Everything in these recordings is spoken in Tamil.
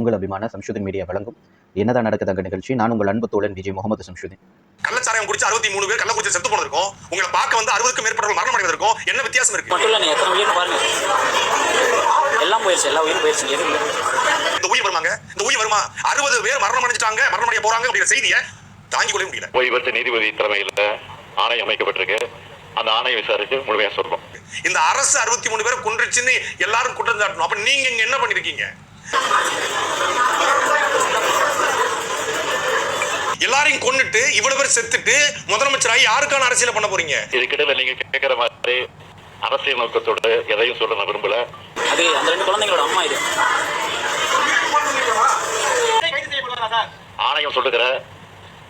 உங்கள் அபிமான சம்ஷுதன் மீடியா வழங்கும். என்னதான் நடக்குது அங்க நிகழ்ச்சி? நான் உங்கள் அன்பு தோழன் விஜய் முகமது சம்ஷுதன். கள்ளச்சாராயம் குடிச்சு அறுபத்தி மூணு பேர் கள்ளக்குறிச்சி செத்து போனதுக்கும் உங்களை பார்க்க வந்து அறுபதுக்கும் மேற்பட்டவர்கள் மரணம் அடைவதற்கும் என்ன வித்தியாசம் இருக்கு? மட்டும் இல்லை எத்தனை உயிர்னு பாருங்க. எல்லாம் போயிடுச்சு எல்லா உயிரும் போயிடுச்சு எதுவும் இந்த உயிர் வருமாங்க? இந்த உயிர் வருமா? அறுபது பேர் மரணம் அடைஞ்சிட்டாங்க மரணம் அடைய போறாங்க அப்படிங்கிற செய்தியை தாங்கிக் கொள்ள முடியல. ஓய்வு பெற்ற நீதிபதி தலைமையில் ஆணையம் அமைக்கப்பட்டிருக்கு. அந்த ஆணையம் விசாரிச்சு முழுமையா சொல்றோம். இந்த அரசு அறுபத்தி மூணு பேரை கொன்றுச்சுன்னு எல்லாரும் குற்றம் சாட்டணும் அப்ப நீங்க இங்க என்ன பண்ணிருக்கீங்க? எல்லாரையும் கொன்னுட்டு இவ்வளவு பேர் செத்துட்டு முதலமைச்சராகி யாருக்கான அரசியல பண்ண போறீங்க? இதுக்கிடையில நீங்க கேட்கிற மாதிரி அரசியல் நோக்கத்தோடு எதையும் சொல்ல நான் விரும்பல. அது அந்த ரெண்டு குழந்தைங்களோட அம்மா இது. ஆணையம் சொல்லுகிற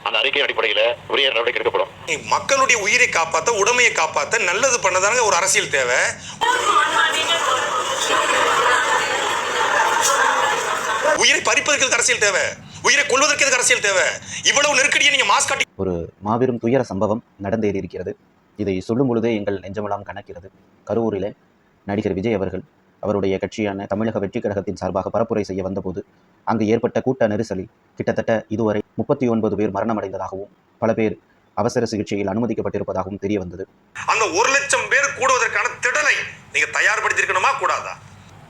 அந்த அறிக்கை அடிப்படையில உரிய நடவடிக்கை எடுக்கப்படும். மக்களுடைய உயிரை காப்பாத்த உடமையை காப்பாத்த நல்லது பண்ணதாங்க ஒரு அரசியல் தேவை. உயிரை பறிப்பதற்கு அரசியல் தேவை? உயிரை கொள்வதற்கு எதுக்கு அரசியல் தேவை? இவ்வளவு நெருக்கடியை நீங்க மாஸ்க் காட்டி ஒரு மாபெரும் துயர சம்பவம் நடந்தேறி இருக்கிறது இதை சொல்லும் பொழுதே எங்கள் நெஞ்சமெல்லாம் கணக்கிறது கரூரிலே நடிகர் விஜய் அவர்கள் அவருடைய கட்சியான தமிழக வெற்றி கழகத்தின் சார்பாக பரப்புரை செய்ய வந்தபோது அங்கு ஏற்பட்ட கூட்ட நெரிசலில் கிட்டத்தட்ட இதுவரை முப்பத்தி ஒன்பது பேர் மரணமடைந்ததாகவும் பல பேர் அவசர சிகிச்சையில் அனுமதிக்கப்பட்டிருப்பதாகவும் தெரிய வந்தது அந்த ஒரு லட்சம் பேர் கூடுவதற்கான திடலை நீங்க தயார்படுத்திருக்கணுமா கூடாதா?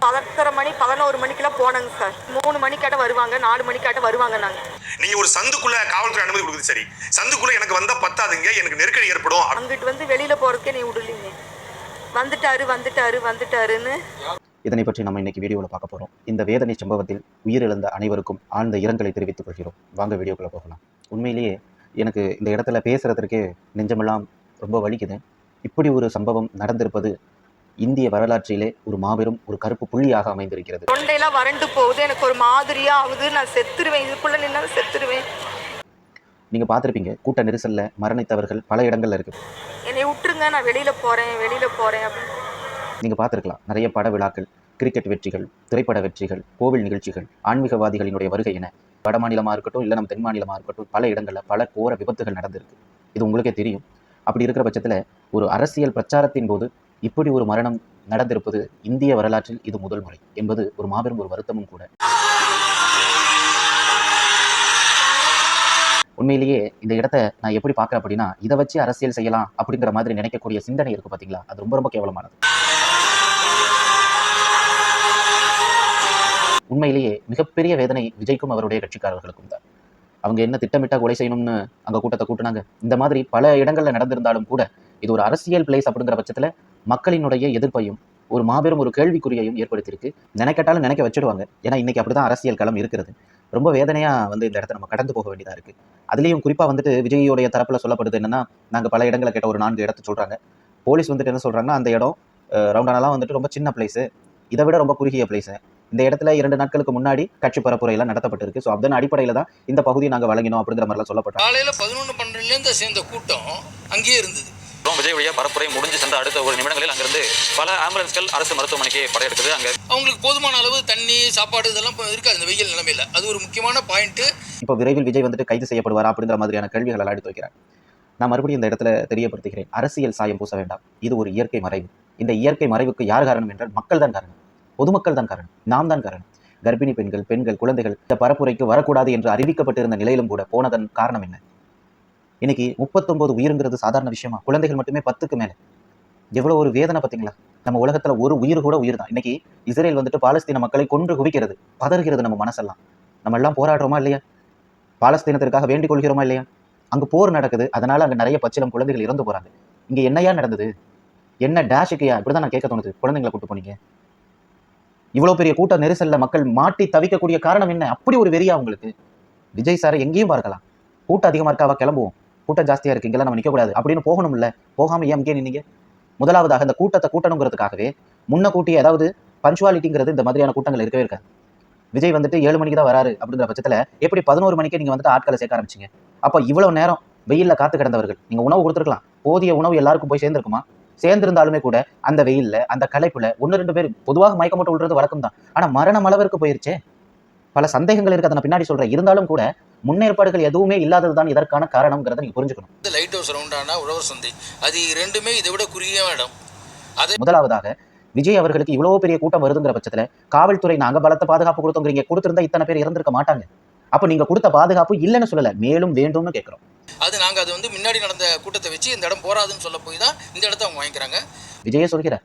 பத்தரை மணி பதினோரு மணிக்கெல்லாம் போனோங்க சார். மூணு மணிக்காட்ட வருவாங்க நாலு மணிக்காட்ட வருவாங்க நாங்கள் நீங்க ஒரு சந்துக்குள்ள காவல்துறை அனுமதி கொடுக்குது சரி. சந்துக்குள்ள எனக்கு வந்தா பத்தாதுங்க எனக்கு நெருக்கடி ஏற்படும். அங்கிட்டு வந்து வெளியில போறதுக்கே நீ விடலீங்க. வந்துட்டாரு வந்துட்டாரு வந்துட்டாருன்னு. இதனை பற்றி நம்ம இன்னைக்கு வீடியோவில் பார்க்க போகிறோம் இந்த வேதனை சம்பவத்தில் உயிரிழந்த அனைவருக்கும் ஆழ்ந்த இரங்கலை தெரிவித்துக் கொள்கிறோம். வாங்க வீடியோக்குள்ளே போகலாம். உண்மையிலேயே எனக்கு இந்த இடத்துல பேசுறதற்கே நெஞ்சமெல்லாம் ரொம்ப வலிக்குது. இப்படி ஒரு சம்பவம் நடந்திருப்பது இந்திய வரலாற்றிலே ஒரு மாபெரும் ஒரு கருப்பு புள்ளியாக அமைந்திருக்கிறது. தொண்டையெல்லாம் வறண்டு போகுது. எனக்கு ஒரு மாதிரியா ஆகுது நான் செத்துருவேன். இதுக்குள்ள நின்னாலும் செத்துருவேன். நீங்க பார்த்திருப்பீங்க கூட்ட நெரிசல்ல மரணித்தவர்கள் பல இடங்கள்ல இருக்கு. என்னை விட்டுருங்க. நான் வெளியில போறேன் வெளியில போறேன் அப்படின்னு. நீங்க பார்த்திருக்கலாம் நிறைய பட விழாக்கள் கிரிக்கெட் வெற்றிகள் திரைப்பட வெற்றிகள் கோவில் நிகழ்ச்சிகள் ஆன்மீகவாதிகளினுடைய வருகை என வட மாநிலமா இருக்கட்டும் இல்லை நம்ம தென் மாநிலமா இருக்கட்டும் பல இடங்கள்ல பல கோர விபத்துகள் நடந்திருக்கு. இது உங்களுக்கே தெரியும். அப்படி இருக்கிற பட்சத்துல ஒரு அரசியல் பிரச்சாரத்தின் போது இப்படி ஒரு மரணம் நடந்திருப்பது இந்திய வரலாற்றில் இது முதல் முறை என்பது ஒரு மாபெரும் ஒரு வருத்தமும் கூட. உண்மையிலேயே இந்த இடத்த நான் எப்படி பார்க்குறேன் அப்படின்னா இதை வச்சு அரசியல் செய்யலாம் அப்படிங்கிற மாதிரி நினைக்கக்கூடிய சிந்தனை இருக்கு பாத்தீங்களா அது ரொம்ப ரொம்ப கேவலமானது. உண்மையிலேயே மிகப்பெரிய வேதனை விஜய்க்கும் அவருடைய கட்சிக்காரர்களுக்கும் தான். அவங்க என்ன திட்டமிட்டா கொலை செய்யணும்னு அங்க கூட்டத்தை கூட்டினாங்க. இந்த மாதிரி பல இடங்கள்ல நடந்திருந்தாலும் கூட இது ஒரு அரசியல் பிளேஸ் அப்படிங்கிற பட்சத்தில் மக்களினுடைய எதிர்ப்பையும் ஒரு மாபெரும் ஒரு கேள்விக்குறியையும் ஏற்படுத்தியிருக்கு. நினைக்கட்டாலும் நினைக்க வச்சிடுவாங்க. ஏன்னா இன்னைக்கு அப்படிதான் அரசியல் களம் இருக்கிறது. ரொம்ப வேதனையாக வந்து இந்த இடத்த நம்ம கடந்து போக வேண்டியதாக இருக்குது அதுலேயும் குறிப்பாக வந்துட்டு விஜயோடைய தரப்பில் சொல்லப்படுது என்னென்னா நாங்கள் பல இடங்களை கேட்ட ஒரு நான்கு இடத்த சொல்கிறாங்க போலீஸ் வந்துட்டு என்ன சொல்கிறாங்கன்னா அந்த இடம் ரவுண்டானலாம் வந்துட்டு ரொம்ப சின்ன பிளேஸு இதை விட ரொம்ப குறுகிய பிளேஸு இந்த இடத்துல இரண்டு நாட்களுக்கு முன்னாடி கட்சி பரப்புரையெல்லாம் நடத்தப்பட்டிருக்கு. ஸோ அதன் அடிப்படையில் தான் இந்த பகுதியை நாங்கள் வழங்கினோம் அப்படிங்கிற மாதிரிலாம் சொல்லப்பட்டோம் காலையில் பதினொன்று பன்னெண்டுலேருந்து சேர்ந்த கூட்டம் அங்கேயே இருந்தது. அப்புறம் விஜய் வழியா பரப்புரை முடிஞ்சு சென்ற அடுத்த ஒரு நிமிடங்களில் அங்கிருந்து பல ஆம்புலன்ஸ்கள் அரசு மருத்துவமனைக்கு படையெடுக்குது. அங்க அவங்களுக்கு போதுமான அளவு தண்ணி சாப்பாடு இதெல்லாம் இருக்காது. இந்த வெயில் நிலைமையில் அது ஒரு முக்கியமான பாயிண்ட்டு இப்போ விரைவில் விஜய் வந்துட்டு கைது செய்யப்படுவாரா அப்படிங்கிற மாதிரியான கேள்விகள் எல்லாம் எடுத்து வைக்கிறார். நான் மறுபடியும் இந்த இடத்துல தெரியப்படுத்துகிறேன். அரசியல் சாயம் பூச வேண்டாம். இது ஒரு இயற்கை மறைவு. இந்த இயற்கை மறைவுக்கு யார் காரணம் என்றால் மக்கள் தான் காரணம். பொதுமக்கள் தான் காரணம். நாம் தான் காரணம். கர்ப்பிணி பெண்கள் பெண்கள் குழந்தைகள் இந்த பரப்புரைக்கு வரக்கூடாது என்று அறிவிக்கப்பட்டிருந்த நிலையிலும் கூட போனதன் காரணம் என்ன? இன்னைக்கு முப்பத்தொன்பது உயிருங்கிறது சாதாரண விஷயமா? குழந்தைகள் மட்டுமே பத்துக்கு மேலே. எவ்வளவு ஒரு வேதனை பார்த்தீங்களா? நம்ம உலகத்துல ஒரு உயிர் கூட உயிர் தான் இன்னைக்கு இஸ்ரேல் வந்துட்டு பாலஸ்தீன மக்களை கொன்று குவிக்கிறது பதறுகிறது நம்ம மனசெல்லாம். நம்ம எல்லாம் போராடுறோமா இல்லையா? பாலஸ்தீனத்திற்காக வேண்டிக் கொள்கிறோமா இல்லையா? அங்கே போர் நடக்குது. அதனால அங்க நிறைய பச்சிலம் குழந்தைகள் இறந்து போறாங்க. இங்க என்னையா நடந்தது? என்ன டேஷுக்குயா இப்படிதான் நான் கேட்க தோணுது. குழந்தைங்களை கூட்டு போனீங்க. இவ்வளவு பெரிய கூட்ட நெரிசல்ல மக்கள் மாட்டி தவிக்கக்கூடிய காரணம் என்ன? அப்படி ஒரு வெறியா உங்களுக்கு? விஜய் சாரை எங்கேயும் பார்க்கலாம். கூட்டம் அதிகமா இருக்காவா கிளம்புவோம். கூட்டம் ஜாஸ்தியா இருக்கு இங்கெல்லாம் நம்ம நிற்கக்கூடாது அப்படின்னு போகணும்ல. போகாம ஏன் இங்கே நின்னீங்க? முதலாவதாக இந்த கூட்டத்தை கூட்டணுங்கிறதுக்காகவே முன்ன கூட்டி அதாவது பஞ்சுவாலிட்டிங்கிறது இந்த மாதிரியான கூட்டங்கள் இருக்கவே இருக்காது. விஜய் வந்துட்டு ஏழு மணிக்கு தான் வராரு அப்படிங்கிற பட்சத்தில் எப்படி பதினோரு மணிக்கு நீங்கள் வந்துட்டு ஆட்களை சேர்க்க ஆரம்பிச்சீங்க? அப்போ இவ்வளோ நேரம் வெயிலில் காத்து கிடந்தவர்கள் நீங்கள் உணவு கொடுத்துருக்கலாம். போதிய உணவு எல்லாருக்கும் போய் சேர்ந்துருக்குமா? சேர்ந்திருந்தாலுமே கூட அந்த வெயில்ல அந்த களைப்புல ஒன்று ரெண்டு பேர் பொதுவாக மயக்கம் போட்டு விழுறது வழக்கம் தான் ஆனால் மரணம் அளவிற்கு போயிருச்சே. பல சந்தேகங்கள் இருக்கு அதை நான் பின்னாடி சொல்கிறேன் இருந்தாலும் கூட முன்னேற்பாடுகள் எதுவுமே இல்லாததுதான் இதற்கான காரணம்ங்கிறத நீங்க புரிஞ்சுக்கணும். இந்த லைட் ஹவுஸ் ரவுண்டானா உழவர் சந்தை. அது ரெண்டுமே இதை விட குறுகிய இடம் முதலாவதாக விஜய் அவர்களுக்கு இவ்வளவு பெரிய கூட்டம் வருதுங்கிற பட்சத்துல காவல்துறை நாங்க பலத்த பாதுகாப்பு கொடுத்தோங்கிறீங்க கொடுத்திருந்தா இத்தனை பேர் இறந்திருக்க மாட்டாங்க. அப்ப நீங்க கொடுத்த பாதுகாப்பு இல்லைன்னு சொல்லல மேலும் வேண்டும்னு கேட்கிறோம். அது நாங்கள் அது வந்து முன்னாடி நடந்த கூட்டத்தை வச்சு இந்த இடம் போராதுன்னு சொல்ல போய் தான் இந்த இடத்த அவங்க வாங்கிக்கிறாங்க. விஜயே சொல்கிறார்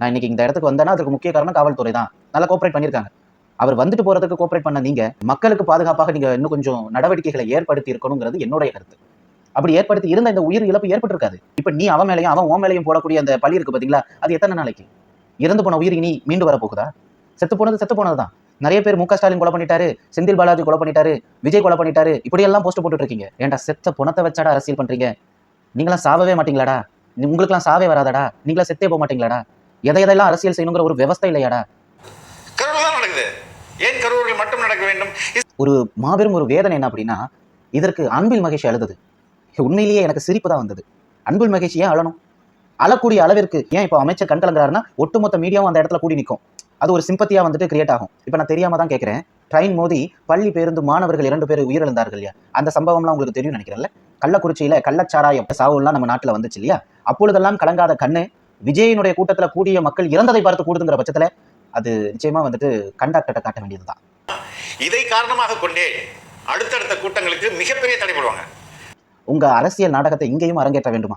நான் இன்னைக்கு இந்த இடத்துக்கு வந்தேன்னா அதுக்கு முக்கிய காரணம் காவல்துறை தான். நல்லா கோஆப்ரேட் பண்ணியிருக்காங்க. அவர் வந்துட்டு போறதுக்கு கோஆப்ரேட் பண்ண நீங்க மக்களுக்கு பாதுகாப்பாக நீங்க இன்னும் கொஞ்சம் நடவடிக்கைகளை ஏற்படுத்தி இருக்கணுங்கிறது என்னுடைய கருத்து. அப்படி ஏற்படுத்தி இருந்த இந்த உயிர் இழப்பு ஏற்பட்டிருக்காது. இப்ப நீ அவன் மேலையும் அவன் ஓ மேலையும் போடக்கூடிய அந்த பழி இருக்கு பாத்தீங்களா? அது எத்தனை நாளைக்கு? இறந்து போன உயிர் இனி மீண்டு வரப்போகுதா? செத்து போனது செத்து போனதுதான். நிறைய பேர் முக ஸ்டாலின் கொலை பண்ணிட்டாரு செந்தில் பாலாஜி கொலை பண்ணிட்டாரு விஜய் கொலை பண்ணிட்டாரு இப்படியெல்லாம் போஸ்ட் போட்டுட்டு இருக்கீங்க. ஏன்டா செத்த புணத்தை வச்சாடா அரசியல் பண்றீங்க? நீங்களாம் சாவவே மாட்டீங்களாடா? நீ- உங்களுக்கெல்லாம் சாவே வராதாடா? நீங்களா செத்தே போக மாட்டீங்களாடா? எதை எதையெல்லாம் அரசியல் செய்யணுங்கிற ஒரு விவஸ்தை இல்லையாடா? ஏன் கரூரில் மட்டும் நடக்க வேண்டும்? ஒரு மாபெரும் ஒரு வேதனை என்ன அப்படின்னா இதற்கு அன்பில் மகேஷ் அழுதது. உண்மையிலேயே எனக்கு சிரிப்பு தான் வந்தது. அன்பில் மகேஷ் ஏன் அழணும்? அழக்கூடிய அளவிற்கு ஏன் இப்போ அமைச்சர் கண் கலங்குறாருன்னா ஒட்டுமொத்த மீடியாவும் அந்த இடத்துல கூடி நிற்கும். அது ஒரு சிம்பத்தியாக வந்துட்டு கிரியேட் ஆகும். இப்போ நான் தெரியாம தான் கேட்குறேன். ட்ரெயின் மோதி பள்ளி பேருந்து மாணவர்கள் இரண்டு பேர் உயிரிழந்தார்கள் இல்லையா? அந்த சம்பவம்லாம் உங்களுக்கு தெரியும் நினைக்கிறேன்ல? கள்ளக்குறிச்சியில் கள்ளச்சாராயம் சாவுலாம் நம்ம நாட்டில் வந்துச்சு இல்லையா? அப்பொழுதெல்லாம் கலங்காத கண்ணு விஜயனுடைய கூட்டத்தில் கூடிய மக்கள் இறந்ததை பார்த்து கூடுதுங்கிற பட்சத்தில் அது நிச்சயமா வந்துட்டு கண்டாக்டர்கிட்ட காட்ட வேண்டியதுதான். இதை காரணமாக கொண்டே அடுத்தடுத்த கூட்டங்களுக்கு மிகப்பெரிய தடை போடுவாங்க. உங்க அரசியல் நாடகத்தை இங்கேயும் அரங்கேற்ற வேண்டுமா?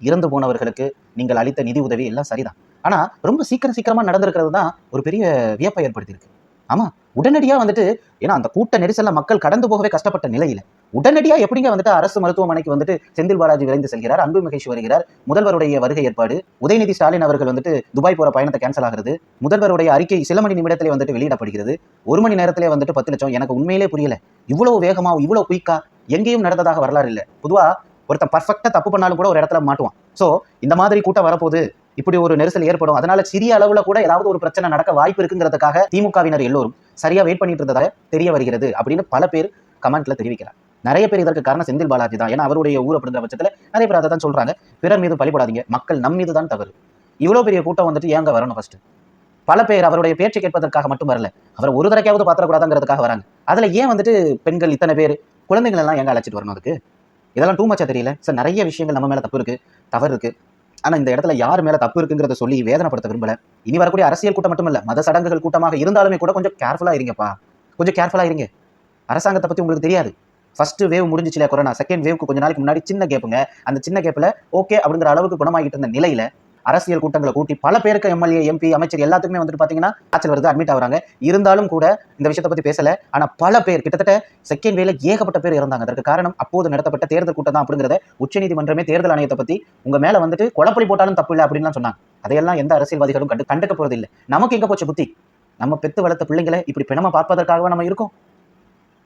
இறந்து போனவர்களுக்கு நீங்கள் அளித்த நிதி உதவி எல்லாம் சரிதான். ஆனா ரொம்ப சீக்கிரம் சீக்கிரமா நடந்திருக்கிறது தான் ஒரு பெரிய வியப்பை ஏற்படுத்தியிருக்கு. ஆமா உடனடியா வந்துட்டு ஏன்னா அந்த கூட்ட நெரிசல்ல மக்கள் கடந்து போகவே கஷ்டப்பட்ட நிலையில உடனடியாக எப்படிங்க வந்துட்டு அரசு மருத்துவமனைக்கு வந்துட்டு செந்தில் பாலாஜி விரைந்து செல்கிறார்? அன்பு மகேஷ் வருகிறார். முதல்வருடைய வருகை ஏற்பாடு. உதயநிதி ஸ்டாலின் அவர்கள் வந்துட்டு துபாய் போற பயணத்தை கேன்சல் ஆகிறது. முதல்வருடைய அறிக்கை சில மணி நிமிடத்திலே வந்துட்டு வெளியிடப்படுகிறது. ஒரு மணி நேரத்திலே வந்துட்டு பத்து லட்சம். எனக்கு உண்மையிலே புரியல. இவ்வளவு வேகமா இவ்வளவு குயிக்கா எங்கேயும் நடந்ததாக வரலாறு இல்லை. பொதுவா ஒருத்தன் பர்ஃபெக்டா தப்பு பண்ணாலும் கூட ஒரு இடத்துல மாட்டுவான். ஸோ இந்த மாதிரி கூட்டம் வரப்போகுது. இப்படி ஒரு நெரிசல் ஏற்படும். அதனால சிறிய அளவுல கூட ஏதாவது ஒரு பிரச்சனை நடக்க வாய்ப்பு இருக்குங்கிறதுக்காக திமுகவினர் எல்லோரும் சரியா வெயிட் பண்ணிட்டு இருந்ததாக தெரிய வருகிறது அப்படின்னு பல பேர் கமெண்ட்ல தெரிவிக்கிறார் நிறைய பேர் இதற்கு காரணம் செந்தில் பாலாஜி தான். ஏன்னா அவருடைய ஊர் அப்படிங்கிற பட்சத்தில் நிறைய பேர் அதை தான் சொல்கிறாங்க பிறர் மீது பழிபடாதீங்க. மக்கள் நம் மீது தான் தவறு. இவ்வளோ பெரிய கூட்டம் வந்துட்டு ஏங்க வரணும் ஃபர்ஸ்ட் பல பேர் அவருடைய பேச்சை கேட்பதற்காக மட்டும் வரல. அவர் ஒரு தடவையாவது பாத்திரக்கூடாதுங்கிறதுக்காக வராங்க. அதில் ஏன் வந்துட்டு பெண்கள் இத்தனை பேர் குழந்தைகள் எல்லாம் ஏங்க அழைச்சிட்டு வரணும் அதுக்கு? இதெல்லாம் டூ மச்சா தெரியல. சார் நிறைய விஷயங்கள் நம்ம மேலே தப்பு இருக்குது தவறு இருக்குது ஆனால் இந்த இடத்துல யார் மேலே தப்பு இருக்குங்கிறத சொல்லி வேதனைப்படுத்த விரும்பல. இனி வரக்கூடிய அரசியல் கூட்டம் மட்டும் இல்லை மத சடங்குகள் கூட்டமாக இருந்தாலுமே கூட கொஞ்சம் கேர்ஃபுல்லாக இருங்கப்பா. கொஞ்சம் கேர்ஃபுல்லாக இருங்க. அரசாங்கத்தை பற்றி உங்களுக்கு தெரியாது. ஃபர்ஸ்ட் வேவ் முடிஞ்சிச்சுல கொரோனா. செகண்ட் வேவ்க்கு கொஞ்ச நாளைக்கு முன்னாடி சின்ன கேப்புங்க அந்த சின்ன கேப்பில் ஓகே அப்படிங்கிற அளவுக்கு குணமாகிட்டு இருந்த நிலையில அரசியல் கூட்டங்களை கூட்டி பல பேருக்கு எம்எல்ஏ எம்பி அமைச்சர் எல்லாத்துக்குமே வந்துட்டு பாத்தீங்கன்னா காய்ச்சல் வருது அட்மிட் ஆகுறாங்க. இருந்தாலும் கூட இந்த விஷயத்தை பத்தி பேசல. ஆனா பல பேர் கிட்டத்தட்ட செகண்ட் வேல ஏகப்பட்ட பேர் இறந்தாங்க. அதற்கு காரணம் அப்போது நடத்தப்பட்ட தேர்தல் கூட்டம் தான் அப்படிங்கிறத உச்சநீதிமன்றமே தேர்தல் ஆணையத்தை பத்தி உங்க மேல வந்துட்டு குழப்படி போட்டாலும் தப்பு இல்லை அப்படின்லாம் சொன்னாங்க. அதையெல்லாம் எந்த அரசியல்வாதிகளும் கண்டு கண்டுக்க போறது இல்லை நமக்கு எங்க போச்சு புத்தி? நம்ம பெத்து வளர்த்த பிள்ளைங்களை இப்படி பிணமா பார்ப்பதற்காகவா நம்ம இருக்கோம்?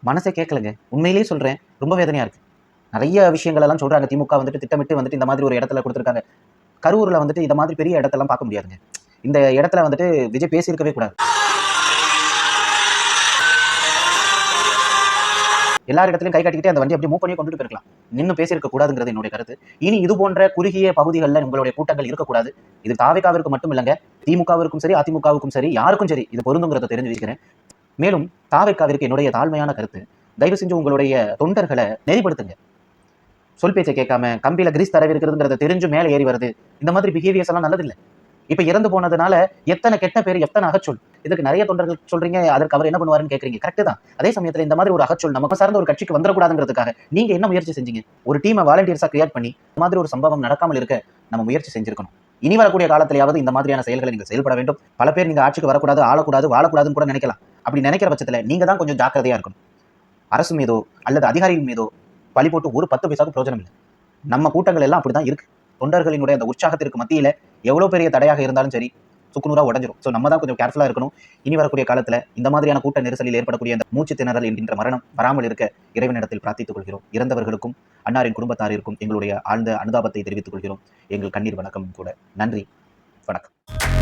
மனசே கேட்கலங்க உண்மையிலேயே சொல்றேன் ரொம்ப வேதனையா இருக்கு. நிறைய விஷயங்கள் எல்லாம் சொல்றாங்க. திமுக வந்துட்டு திட்டமிட்டு வந்துட்டு இந்த மாதிரி ஒரு இடத்துல கொடுத்துருக்காங்க. கரூரில் வந்துட்டு இந்த மாதிரி பெரிய இடத்தெல்லாம் பார்க்க முடியாதுங்க. இந்த இடத்துல வந்துட்டு விஜய் பேசியிருக்கவே கூடாது. எல்லா இடத்துலையும் கை காட்டிக்கிட்டே அந்த வண்டி அப்படியே மூவ் பண்ணி கொண்டுட்டு போயிருக்கலாம். நின்று பேசியிருக்க கூடாதுங்கிறது என்னுடைய கருத்து. இனி இது போன்ற குறுகிய பகுதிகளில் உங்களுடைய கூட்டங்கள் இருக்கக்கூடாது. இது தாவேக்காவிற்கு மட்டும் இல்லைங்க திமுகவிற்கும் சரி அதிமுகவுக்கும் சரி யாருக்கும் சரி இது பொருந்துங்கிறத தெரிஞ்சு வைக்கிறேன். மேலும் தாவேக்காவிற்கு என்னுடைய தாழ்மையான கருத்து. தயவு செஞ்சு உங்களுடைய தொண்டர்களை நெறிப்படுத்துங்க. சொல் பேச்சை கேட்காம கம்பியில கிரீஸ் தடவி இருக்கிறதுங்கிறத தெரிஞ்சு மேலே ஏறி வருது. இந்த மாதிரி பிஹேவியர்ஸ் எல்லாம் நல்லதில்லை. இப்ப இறந்து போனதுனால எத்தனை கெட்ட பேர் எத்தனை அகச்சொல் இதுக்கு நிறைய தொண்டர்கள் சொல்றீங்க அதற்கு அவர் என்ன பண்ணுவாருன்னு கேட்குறீங்க. கரெக்ட் தான். அதே சமயத்துல இந்த மாதிரி ஒரு அகச்சொல் நமக்கு சார்ந்த ஒரு கட்சிக்கு வந்துடக்கூடாதுங்கிறதுக்காக நீங்க என்ன முயற்சி செஞ்சீங்க? ஒரு டீமை வாலண்டியர்ஸா கிரியேட் பண்ணி இந்த மாதிரி ஒரு சம்பவம் நடக்காமல் இருக்க நம்ம முயற்சி செஞ்சிருக்கணும். இனி வரக்கூடிய காலத்திலேயாவது இந்த மாதிரியான செயல்களை நீங்கள் செயல்பட வேண்டும். பல பேர் நீங்க ஆட்சிக்கு வரக்கூடாது ஆளக்கூடாது வாழக்கூடாதுன்னு கூட நினைக்கலாம். அப்படி நினைக்கிற பட்சத்தில் நீங்கள் தான் கொஞ்சம் ஜாக்கிரதையாக இருக்கணும். அரசு மீதோ அல்லது அதிகாரிகள் மீதோ பழி போட்டு ஒரு பத்து பைசாவுக்கு பிரயோஜனம் இல்லை. நம்ம கூட்டங்கள் எல்லாம் அப்படிதான் இருக்கு. தொண்டர்களினுடைய அந்த உற்சாகத்திற்கு மத்தியில் எவ்வளோ பெரிய தடையாக இருந்தாலும் சரி சுக்குநூறாக உடஞ்சிரும். ஸோ நம்ம தான் கொஞ்சம் கேர்ஃபுல்லாக இருக்கணும். இனி வரக்கூடிய காலத்தில் இந்த மாதிரியான கூட்ட நெரிசலில் ஏற்படக்கூடிய அந்த மூச்சு திணறல் என்கின்ற மரணம் வராமல் இருக்க இறைவனிடத்தில் பிரார்த்தித்துக் கொள்கிறோம். இறந்தவர்களுக்கும் அன்னாரின் குடும்பத்தாரிற்கும் எங்களுடைய ஆழ்ந்த அனுதாபத்தை தெரிவித்துக் கொள்கிறோம். எங்கள் கண்ணீர் வணக்கம் கூட. நன்றி. வணக்கம்.